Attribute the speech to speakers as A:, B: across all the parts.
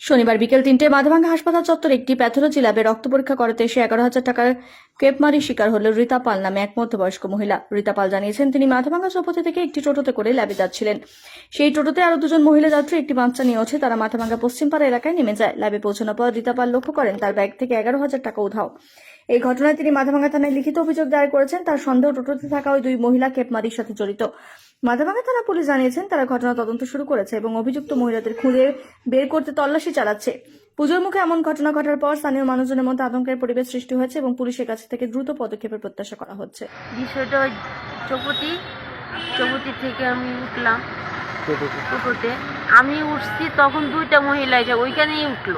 A: শনিবার বিকেল তিনটে মাধভাঙ্গা হাসপাতাল চত্বরে একটি প্যাথোলজি ল্যাবে রক্ত পরীক্ষা করাতে এসে এগারো হাজার টাকার কেপমারির শিকার হল রীতা পাল নামে এক মধ্যবয়স্ক মহিলা। রীতা পাল জানিয়েছেন, তিনি মাথাভাঙ্গা চৌপতি থেকে একটি টোটোতে করে ল্যাবে যাচ্ছিলেন। সেই টোটোতে আরও দুজন মহিলা যাত্রী একটি বাচ্চা নিয়ে ওঠে। তারা মাথাভাঙ্গা পশ্চিমপাড়া এলাকায় নেমে যায়। ল্যাবে পৌঁছানোর পর রীতা পাল লক্ষ্য করেন, তার ব্যাগ থেকে এগারো হাজার টাকা উধাও। এই ঘটনায় তিনি মাথাভাঙ্গা থানায় লিখিত অভিযোগ দায়ের করেছেন, তার সন্দেহ টোটোতে থাকা ওই দুই মহিলা কেপমারির সাথে জড়িত। মাথাভাঙ্গা থানা পুলিশ জানিয়েছেন তারা ঘটনা তদন্ত শুরু করেছে এবং অভিযুক্ত মহিলাদের খুঁজে বের করতে তল্লাশি চালাচ্ছে। পুজোর মুখে এমন ঘটনা ঘটার পর স্থানীয় মানুষজনের মধ্যে আতঙ্কের পরিবেশ সৃষ্টি হয়েছে এবং পুলিশের কাছ থেকে দ্রুত পদক্ষেপের প্রত্যাশা করা হচ্ছে।
B: বিষয়টা চৌপতি চৌপতি থেকে আমি উঠলাম টোটোতে। আমি উঠছি, তখন দুইটা মহিলা এসে ওইখানেই উঠল।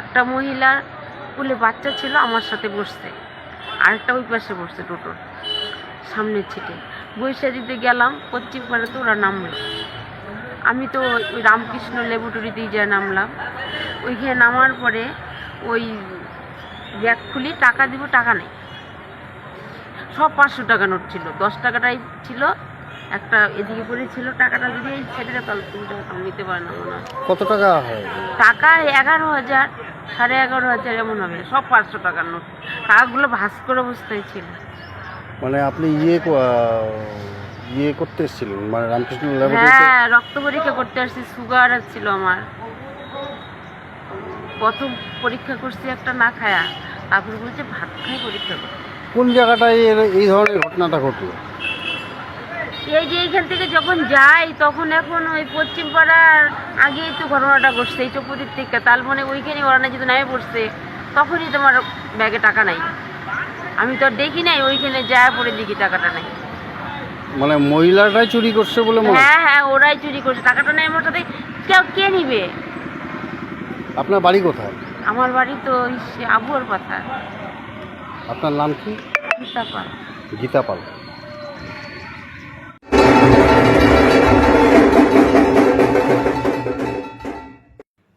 B: একটা মহিলার কুলে বাচ্চা ছিল, আমার সাথে বসছে। আরেকটা ওই পাশে বসছে টোটোর। সামনের ছিটে। বৈশা দিতে গেলাম পশ্চিম পাড়াতে ওরা নামলো। আমি তো ওই রামকৃষ্ণ ল্যাবরেটরিতেই যা নামলাম। ওইখানে নামার পরে ওই ব্যাগ খুলি টাকা দিব টাকা নেই। সব পাঁচশো টাকা নোট ছিল। দশ টাকাটাই ছিল একটা এদিকে পড়ে ছিল টাকাটা যদি এই ছেলেটা তাহলে তুমি টাকা নিতে পারে না মনে হয়
C: কত টাকা হয়?
B: টাকা এগারো হাজার সাড়ে এগারো হাজার এমন হবে। সব পাঁচশো টাকার নোট। টাকাগুলো ভাস করে অবস্থায় ছিল।
C: মানে আপনি ইয়ে ইয়ে করতে এসেছিলেন মানে রামকৃষ্ণ ল্যাবরেটরিতে
B: হ্যাঁ রক্ত পরীক্ষা করতে আসছি সুগার ছিল আমার। প্রথম পরীক্ষা করছি একটা না খায়া তারপর বলছে ভাত খাই পরীক্ষা করতে।
C: কোন জায়গাটায় এর- এই ধরনের ঘটনাটা ঘটলো?
B: এই যে এইখান থেকে যখন যাই তখন এখন ওই পশ্চিম পাড়ার আগেই তো ঘটনাটা ঘটছে এই চৌপতির থেকে। তার মানে ওইখানে ওরা না যদি নামে পড়ছে। তখনই তোমার ব্যাগে টাকা নাই। আমি তো আর দেখি নাই ওইখানে যা পরে দেখি টাকাটা নাই।
C: মানে মহিলাটাই চুরি করছে বলে মনে হ্যাঁ?
B: হ্যাঁ ওরাই চুরি করছে। টাকাটা নেই আমার সাথে। কেউ কে নিবে?
C: আপনার বাড়ি কোথায়?
B: আমার বাড়ি তো আবুয়ার কথা
C: আপনার নাম কি?
B: হিসাবা
C: গীতা পাল।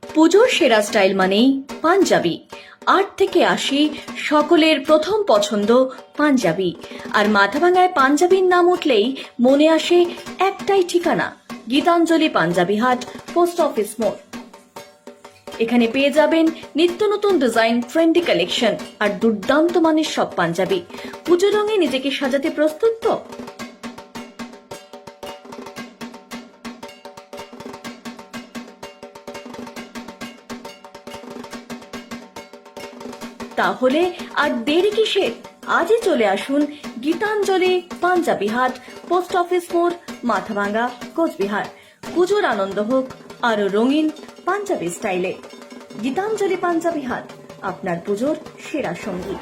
A: পুজোর সেরা স্টাইল মানেই পাঞ্জাবি। আট থেকে আশি সকলের প্রথম পছন্দ পাঞ্জাবি। আর মাথাভাঙায় পাঞ্জাবির নাম উঠলেই মনে আসে একটাই ঠিকানা, গীতাঞ্জলি পাঞ্জাবি হাট, পোস্ট অফিস মোড়। এখানে পেয়ে যাবেন নিত্য নতুন ডিজাইন, ট্রেন্ডি কালেকশন আর দুর্দান্ত মানের সব পাঞ্জাবি। পুজো রঙে নিজেকে সাজাতে প্রস্তুত তো? তাহলে আর দেরি কিসের? আজই চলে আসুন গীতাঞ্জলি, পাঞ্জাবি হাট, পোস্ট অফিস মোড়, মাথাভাঙ্গা, কোচবিহার। পুজোর আনন্দ হোক আরও রঙিন পাঞ্জাবি স্টাইলে। গীতাঞ্জলি, পাঞ্জাবি হাট, আপনার পুজোর সেরা সঙ্গী।